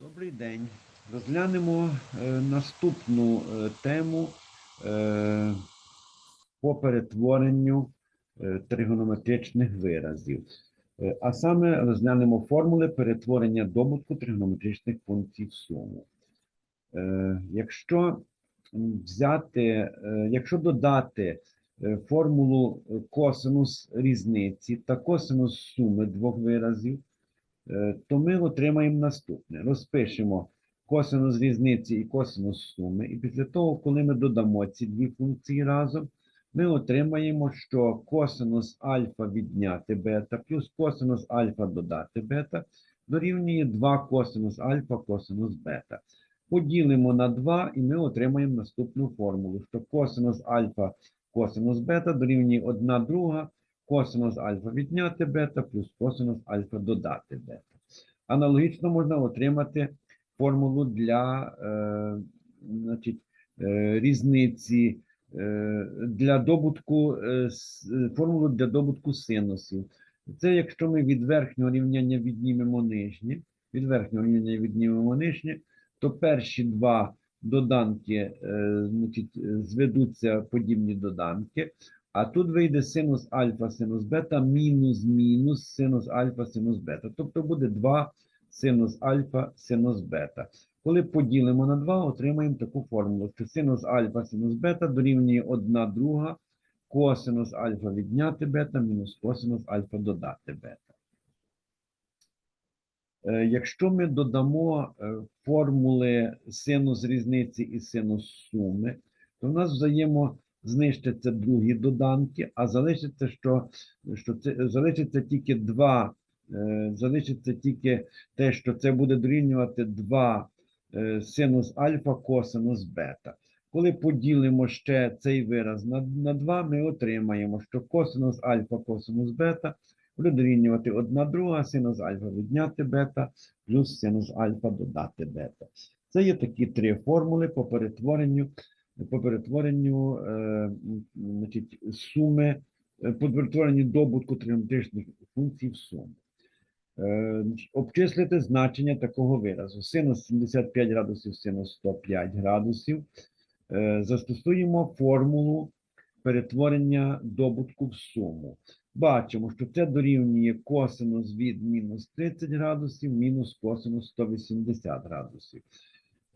Добрий день. Розглянемо е, наступну е, тему е, по перетворенню е, тригонометричних виразів. Е, а саме розглянемо формули перетворення добутку тригонометричних функцій в суму. Е, якщо взяти, е, якщо додати е, формулу косинус різниці та косинус суми двох виразів, то ми отримаємо наступне. Розпишемо косинус різниці і косинус суми. І після того, коли ми додамо ці дві функції разом, ми отримаємо, що косинус альфа відняти бета плюс косинус альфа додати бета дорівнює 2 косинус альфа косинус бета. Поділимо на 2 і ми отримаємо наступну формулу, що косинус альфа косинус бета дорівнює 1 друга косинус альфа відняти бета плюс косинус альфа додати бета. Аналогічно можна отримати формулу для е, значить, е, різниці, е, для добутку, е, формулу для добутку синусів. Це якщо ми від верхнього рівняння віднімемо нижнє, від верхнього рівняння віднімемо нижнє, то перші два доданки е, значить, зведуться подібні доданки, а тут вийде синус альфа, синус бета, мінус мінус синус альфа, синус бета. Тобто буде 2 синус альфа, синус бета. Коли поділимо на 2, отримаємо таку формулу, що синус альфа, синус бета дорівнює 1 друга косинус альфа відняти бета мінус косинус альфа додати бета. Е, Якщо ми додамо е, формули синус різниці і синус суми, то в нас взаємо знищаться другі доданки, а залишиться, що, що це залишиться тільки два, е, залишиться тільки те, що це буде дорівнювати 2 е, синус альфа косинус бета. Коли поділимо ще цей вираз на, на 2, ми отримаємо, що косинус альфа косинус бета буде дорівнювати 1 друга синус альфа відняти бета плюс синус альфа додати бета. Це є такі три формули по перетворенню, по перетворенню е, значить, суми, е, по перетворенню добутку тригонометричних функцій в суму. Е, обчислити значення такого виразу. Синус 75 градусів, синус 105 градусів. Застосуємо формулу перетворення добутку в суму. Бачимо, що це дорівнює косинус від мінус 30 градусів, мінус косинус 180 градусів.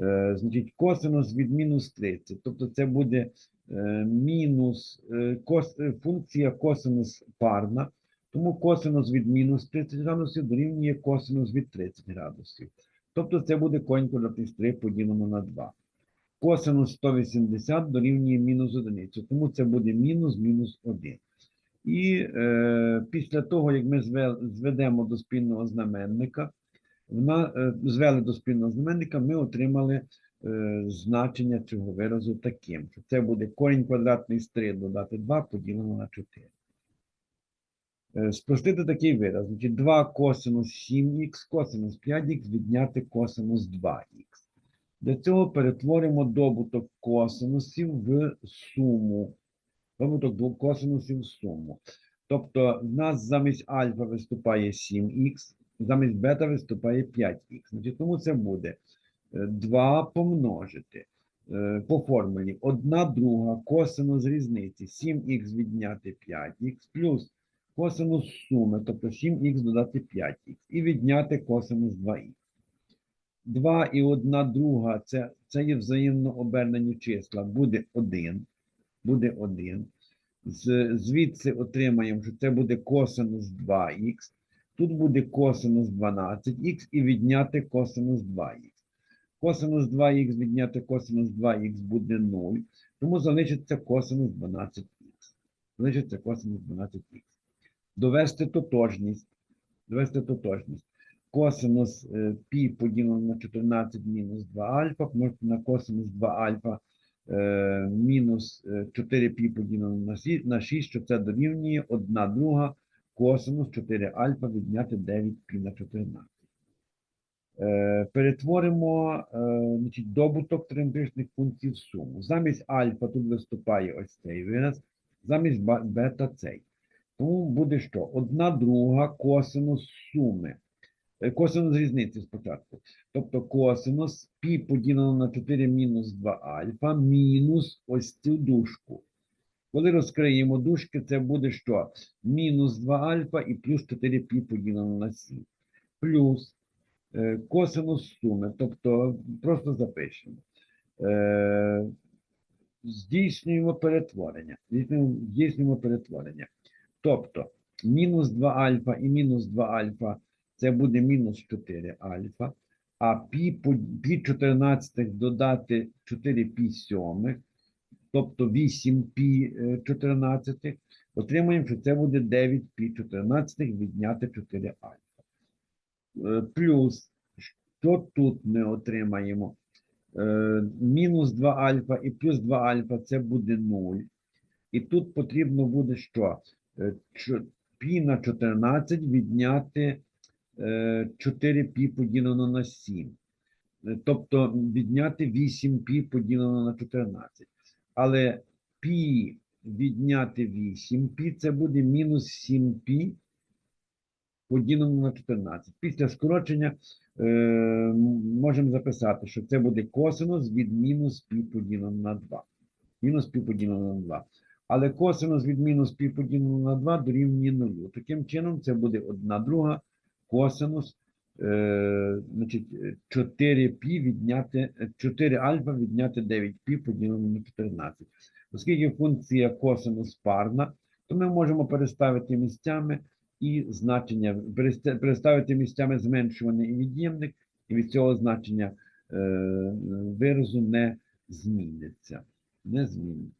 Е, значить, косинус від мінус 30, тобто це буде е, мінус е, кос, функція косинус парна, тому косинус від мінус 30 градусів дорівнює косинус від 30 градусів. Тобто це буде корінь квадратний 3 поділено на 2. Косинус 180 дорівнює мінус 1, тому це буде мінус мінус 1. І е, після того, як ми зведемо до спільного знаменника, вна, е, звели до спільного знаменника, ми отримали е, значення цього виразу таким, що це буде корінь квадратний з 3 додати 2 поділено на 4. Е, Спростити такий вираз. Значить, 2 косинус 7х, косинус 5х відняти косинус 2х. Для цього перетворимо добуток косинусів в суму. Добуток двох косинусів в суму. Тобто в нас замість альфа виступає 7х, замість бета виступає 5х. Значить, тому це буде е, 2 помножити е, по формулі 1 друга косинус різниці 7х відняти 5х плюс косинус суми, тобто 7х додати 5х і відняти косинус 2х. 2 і 1 друга це, це є взаємно обернені числа, буде 1 буде 1. З, звідси отримаємо, що це буде косинус 2х. Тут буде косинус 12х і відняти косинус 2х. Косинус 2х відняти косинус 2х буде 0, тому залишиться косинус 12х. Залишиться косинус 12х. Довести тотожність. Довести тотожність. Косинус е, пі поділено на 14 мінус 2 альфа, помножити на косинус 2 альфа е, мінус 4 пі поділено на на 6, що це дорівнює 1 друга косинус 4 альфа відняти 9 пі на 14. Е, Перетворимо е, значить, добуток тригонометричних функцій в суму. Замість альфа тут виступає ось цей вираз, замість бета цей. Тому буде що? 1 друга косинус суми е, косинус різниці спочатку. Тобто косинус пі поділено на 4 мінус 2 альфа мінус ось цю дужку. Коли розкриємо дужки, це буде що? Мінус 2 альфа і плюс 4 пі поділено на 7. Плюс е, косинус суми, тобто просто запишемо. Е, здійснюємо перетворення. Здійснюємо, перетворення. Тобто мінус 2 альфа і мінус 2 альфа це буде мінус 4 альфа, а пі, пі 14 додати 4 пі сьомих, тобто 8 пі е, 14, отримаємо, що це буде 9 пі 14 відняти 4 альфа. Е, Плюс, що тут ми отримаємо? Е, Мінус 2 альфа і плюс 2 альфа це буде 0. І тут потрібно буде що? Е, Пі на 14 відняти 4 пі поділено на 7. Е, Тобто відняти 8 пі поділено на 14. Але пі відняти 8 пі це буде мінус 7 пі поділено на 14. Після скорочення е, можемо записати, що це буде косинус від мінус пі поділено на 2. Мінус пі поділено на 2. Але косинус від мінус пі поділено на 2 дорівнює 0. Таким чином, це буде 1 друга косинус значить, 4 пі відняти, е, 4 альфа відняти 9 пі поділено на 14. Оскільки функція косинус парна, то ми можемо переставити місцями і значення, переставити місцями зменшуваний і від'ємник, і від цього значення е, виразу не зміниться. Не зміниться.